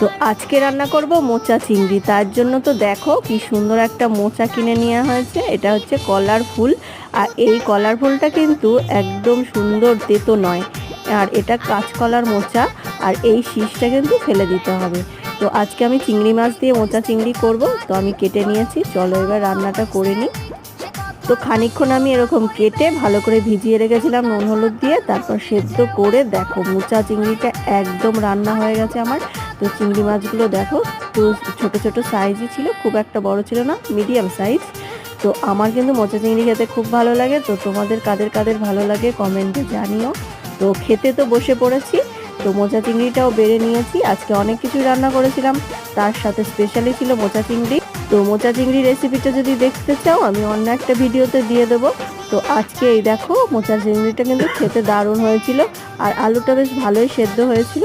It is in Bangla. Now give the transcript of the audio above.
তো আজকে রান্না করব মোচা চিংড়ি। তার জন্য তো দেখো কি সুন্দর একটা মোচা কিনে নেওয়া হয়েছে। এটা হচ্ছে কলার ফুল। আর এই কলার ফুলটা কিন্তু একদম সুন্দর তেতো নয়। আর এটা কাঁচকলার মোচা। আর এই শীষটা কিন্তু ফেলে দিতে হবে। তো আজকে আমি চিংড়ি মাছ দিয়ে মোচা চিংড়ি করব। তো আমি কেটে নিয়েছি। চলো এবার রান্নাটা করে নিই। তো খানিকক্ষণ আমি এরকম কেটে ভালো করে ভিজিয়ে রেখেছিলাম নুন, হলুদ দিয়ে। তারপর সেদ্ধ করে দেখো মোচা চিংড়িটা একদম রান্না হয়ে গেছে আমার। তো চিংড়ি মাছগুলো দেখো একটু ছোট ছোট সাইজই ছিল, খুব একটা বড় ছিল না মিডিয়াম সাইজ তো আমার কিন্তু মোচা চিংড়ি খেতে খুব ভালো লাগে, তো তোমাদের কাদের কাদের ভালো লাগে কমেন্টে জানিও। তো খেতে তো বসে পড়েছি, তো মোচা চিংড়িটাও বেড়ে নিয়েছি, আজকে অনেক কিছু রান্না করেছিলাম, তার সাথে স্পেশালি ছিল মোচা চিংড়ি। তো মোচা চিংড়ি রেসিপিটা যদি দেখতে চাও, আমি অন্য একটা ভিডিওতে দিয়ে দেবো। তো আজকে এই দেখো, মোচা চিংড়িটা কিন্তু খেতে দারুণ হয়েছিল, আর আলুটা বেশ ভালোই সেদ্ধ হয়েছিল।